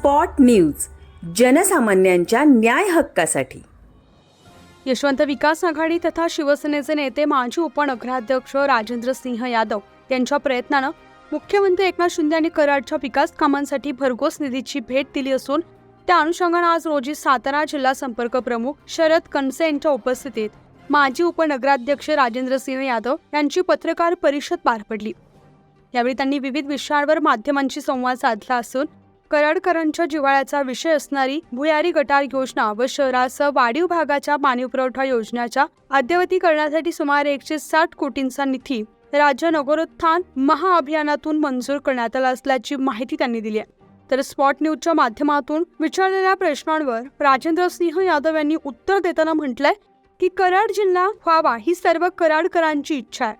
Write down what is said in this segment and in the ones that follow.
Spot news जनसामान्यांच्या न्याय हक्कासाठी. यशवंत विकास आघाडी तथा शिवसेनेचे नेते माजी उपनगराध्यक्ष राजेंद्र सिंह यादव यांच्या प्रयत्नानं मुख्यमंत्री एकनाथ शिंदे यांनी कराडच्या विकास कामांसाठी भरघोस निधीची भेट दिली असून त्या अनुषंगानं आज रोजी सातारा जिल्हा संपर्क प्रमुख शरद कनसे यांच्या उपस्थितीत माजी उपनगराध्यक्ष राजेंद्र सिंह यादव यांची पत्रकार परिषद पार पडली. यावेळी त्यांनी विविध विषयांवर माध्यमांशी संवाद साधला असून कराडकरांच्या जिव्हाळ्याचा विषय असणारी भुयारी गटार योजना व शहरासह वाढीव भागाच्या पाणी पुरवठा योजनेच्या अद्यवतीकरणासाठी सुमारे एकशे साठ कोटींचा निधी राज्य नगरोत्थान महाअभियानातून मंजूर करण्यात आला असल्याची माहिती त्यांनी दिली आहे. तर स्पॉट न्यूजच्या माध्यमातून विचारलेल्या प्रश्नांवर राजेंद्र सिंह यादव यांनी उत्तर देताना म्हटलंय की कराड जिल्हा व्हावा ही सर्व कराडकरांची इच्छा आहे.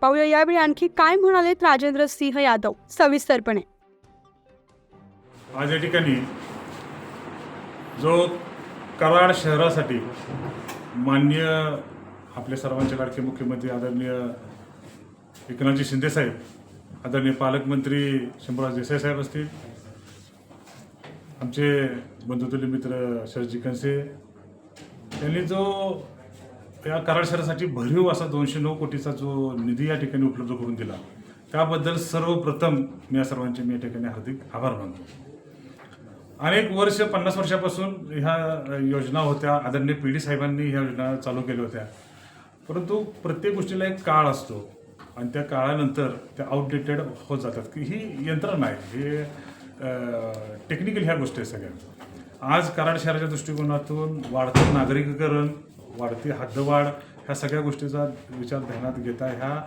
पाहूया यावेळी आणखी काय म्हणालेत राजेंद्र सिंह यादव? सविस्तरपणे. आज या ठिकाणी जो कराड शहरासाठी मान्य आपल्या सर्वांचे लाडके मुख्यमंत्री आदरणीय एकनाथजी शिंदेसाहेब आदरणीय पालकमंत्री शंभूराज देसाई साहेब असतील आमचे बंधुतुल्य मित्र शरदजी कनसे त्यांनी जो या कराड शहरासाठी भरीव असा दोनशे नऊ कोटीचा जो निधी या ठिकाणी उपलब्ध करून दिला त्याबद्दल सर्वप्रथम मी या सर्वांचे मी या ठिकाणी हार्दिक आभार मानतो. अनेक वर्ष पन्नास वर्षापासून ह्या योजना होत्या. आदरणीय पी डी साहेबांनी ह्या योजना चालू केल्या होत्या. परंतु प्रत्येक गोष्टीला एक काळ असतो. आणि त्या काळानंतर त्या आउटडेटेड होत जातात. की ही यंत्रणा आहे. हे टेक्निकल ह्या गोष्टी आहेत सगळ्या. आज कराड शहराच्या दृष्टिकोनातून वाढतं नागरिकीकरण वाढती हद्दवाढ ह्या सगळ्या गोष्टीचा विचार ध्यानात घेता ह्या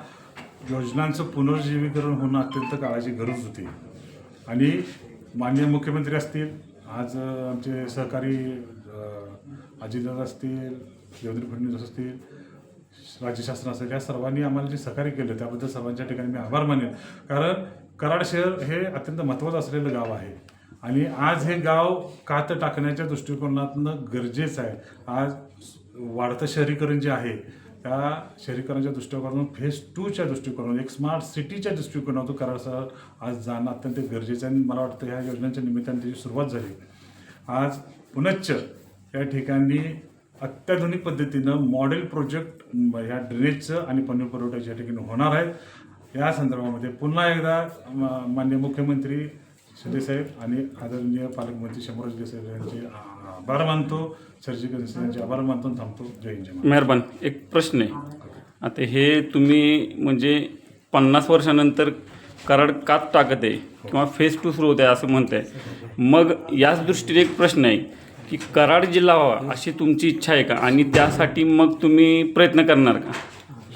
योजनांचं पुनर्जीवीकरण होणं अत्यंत काळाची गरज होती. आणि माननीय मुख्यमंत्री असतील आज आमचे सहकारी अजितदादा असतील देवेंद्र फडणवीस असतील राज्य शासन असेल या सर्वांनी आम्हाला जे सहकार्य केलं त्याबद्दल सर्वांच्या ठिकाणी मी आभार मानेन. कारण कराड शहर हे अत्यंत महत्त्वाचं असलेलं गाव आहे. आणि आज हे गाव कात टाकण्याच्या दृष्टिकोनातनं गरजेचं आहे. आज वाढतं शहरीकरण जे आहे त्या शहरीकरणाच्या दृष्टिकोनातून फेज टूच्या दृष्टिकोनातून एक स्मार्ट सिटीच्या दृष्टिकोनातून कराड आज जाणं अत्यंत गरजेचं आहे आणि मला वाटतं ह्या योजनांच्या निमित्ताने त्याची सुरुवात झाली. आज पुनच्च या ठिकाणी अत्याधुनिक पद्धतीनं मॉडेल प्रोजेक्ट ह्या ड्रेनेजचं आणि पाणी पुरवठ्याच्या ठिकाणी होणार आहेत या संदर्भामध्ये पुन्हा एकदा मान्य माननीय मुख्यमंत्री शिंदेसाहेब आणि आदरणीय पालकमंत्री शंभूराज देसाई यांचे आभार मानतो सर्जिकल आभार मानतो थांबतो जय हिंद जय महाराष्ट्र. मेहरबान एक प्रश्न आहे आता हे तुम्ही म्हणजे पन्नास वर्षानंतर कराड कात टाकत आहे किंवा फेज टू सुरू होत आहे असं म्हणत आहे मग याच दृष्टीने एक प्रश्न आहे की कराड जिल्हा व्हावा अशी तुमची इच्छा आहे का आणि त्यासाठी मग तुम्ही प्रयत्न करणार का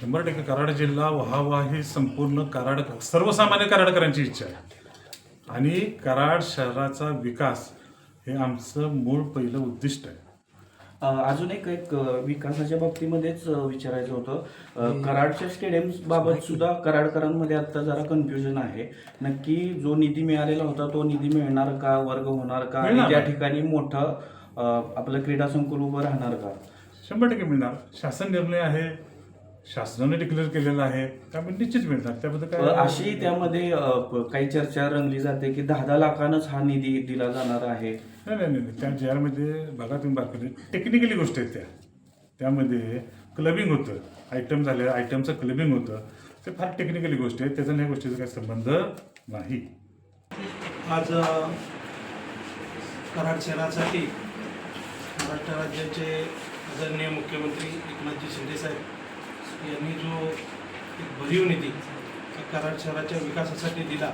शंभर टक्के कराड जिल्हा व्हावा ही संपूर्ण कराड सर्वसामान्य कराडकरांची इच्छा आहे आणि कराड शहराचा विकास हे आमचं मूळ पहिलं उद्दिष्ट आहे. अजून एक एक विकासाच्या बाबतीमध्येच विचारायचं होतं. कराडच्या स्टेडियम बाबत सुद्धा कराडकरांमध्ये आता जरा कन्फ्युजन आहे. नक्की जो निधी मिळालेला होता तो निधी मिळणार का? वर्ग होणार का? आणि मिळणार. त्या ठिकाणी मोठं अ, आपलं क्रीडा संकुल उभं राहणार का? शंभर टक्के मिळणार. शासन निर्णय आहे. शासनाने डिक्लेअर केलेला आहे. त्यामुळे निश्चित मिळणार त्याबद्दल काय अशी त्यामध्ये काही चर्चा रंगली जाते की दहा दहा लाखानच हा निधी दिला जाणार आहे. नाही नाही नाही. त्या जे आरमध्ये बघा तुम्ही बारकाईने टेक्निकली गोष्ट आहेत त्या. त्यामध्ये क्लबिंग होतं. आयटम झाले आयटमचं क्लबिंग होतं. ते फार टेक्निकली गोष्ट आहे त्याचा नाही गोष्टीचा काही संबंध नाही. आज कराड शहरासाठी महाराष्ट्र राज्याचे आदरणीय मुख्यमंत्री एकनाथजी शिंदेसाहेब यांनी जो एक भरीव निधी कराड शहराच्या विकासासाठी दिला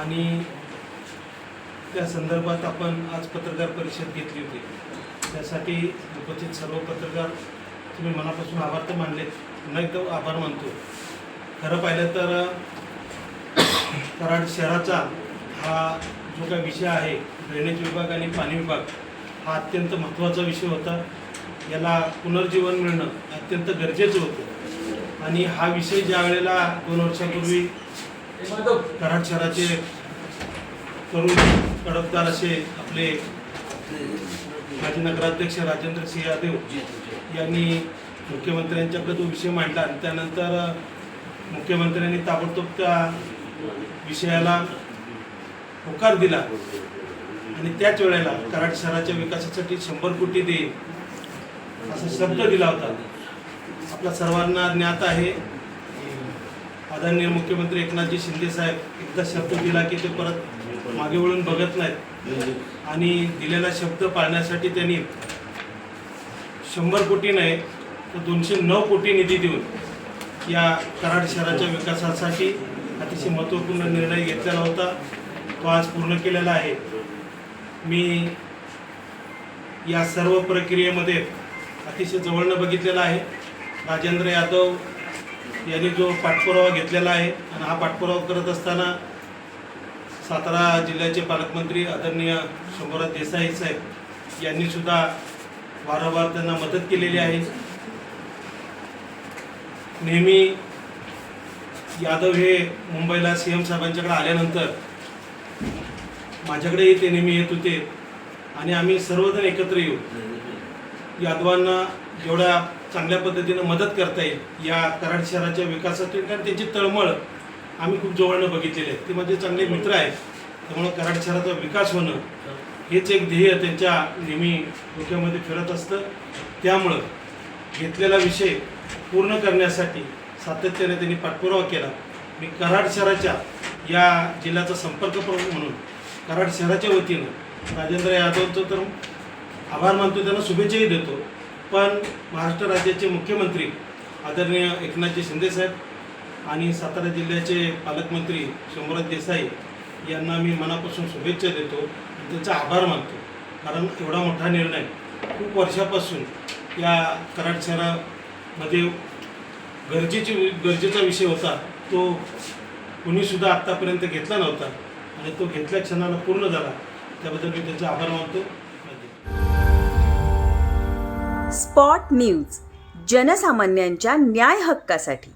आणि त्या संदर्भात आपण आज पत्रकार परिषद घेतली होती. त्यासाठी उपस्थित सर्व पत्रकार तुम्ही मनापासून आभार तर मानले पुन्हा एकदा आभार मानतो. खरं पाहिलं तर कराड शहराचा हा जो काही विषय आहे ड्रेनेज विभाग आणि पाणी विभाग हा अत्यंत महत्त्वाचा विषय होता. याला पुनर्जीवन मिळणं अत्यंत गरजेचं होतं. आणि हा विषय ज्या वेळेला दोन वर्षापूर्वी कराड शहराचे तरुण कडकदार असे आपले माजी नगराध्यक्ष राजेंद्र सिंह यादव यांनी मुख्यमंत्र्यांच्याकडे तो विषय मांडला आणि त्यानंतर मुख्यमंत्र्यांनी ताबडतोब त्या विषयाला होकार दिला. आणि त्याच वेळेला कराड शहराच्या विकासासाठी शंभर कोटी देईल असा शब्द दिला होता. आपल्या सर्वांना ज्ञात आहे. आदरणीय मुख्यमंत्री एकनाथजी शिंदे साहेब एकदा शब्द दिला की ते परत मागे वळून बघत नाहीत. आणि दिलेला शब्द पाळण्यासाठी त्यांनी शंभर कोटी नाही तर दोनशे नऊ कोटी निधी देऊन या कराड शहराच्या विकासासाठी अतिशय महत्त्वपूर्ण निर्णय घेतलेला होता. तो आज पूर्ण केलेला आहे. मी या सर्व प्रक्रियेमध्ये अतिशय जवळनं बघितलेला आहे. राजेंद्र यादव यांनी जो पाठपुरावा घेतलेला आहे आणि हा पाठपुरावा करत असताना सातारा जिल्ह्याचे पालकमंत्री आदरणीय शंभूराज देसाई साहेब यांनी सुद्धा वारंवार त्यांना मदत केलेली आहे. नेहमी यादव हे मुंबईला सी एम साहेबांच्याकडे आल्यानंतर माझ्याकडेही ते नेहमी येत होते. आणि आम्ही सर्वजण एकत्र येऊ. यादवांना जेवढ्या चांगल्या पद्धतीनं मदत करता येईल या कराड शहराच्या विकासातील कारण त्यांची तळमळ आम्ही खूप जवळनं बघितलेली आहे. ते माझे चांगले मित्र आहेत. त्यामुळं कराड शहराचा विकास होणं हेच एक ध्येय त्यांच्या नेहमी डोक्यामध्ये फिरत असतं. त्यामुळं घेतलेला विषय पूर्ण करण्यासाठी सातत्याने त्यांनी पाठपुरावा केला. मी कराड शहराच्या या जिल्ह्याचा संपर्क प्रमुख म्हणून कराड शहराच्या वतीनं राजेंद्र यादवचं तर आभार मानतो त्यांना शुभेच्छाही देतो. पण महाराष्ट्र राज्याचे मुख्यमंत्री आदरणीय एकनाथजी शिंदेसाहेब आणि सातारा जिल्ह्याचे पालकमंत्री शंभूराज देसाई यांना मी मनापासून शुभेच्छा देतो आणि त्यांचा आभार मानतो. कारण एवढा मोठा निर्णय खूप वर्षापासून या कराड शहरामध्ये गरजेची गरजेचा विषय होता. तो कुणीसुद्धा आत्तापर्यंत घेतला नव्हता आणि तो घेतल्या क्षणाला पूर्ण झाला. त्याबद्दल मी त्यांचा आभार मानतो. स्पॉट न्यूज जनसामान्यांच्या न्याय हक्कासाठी.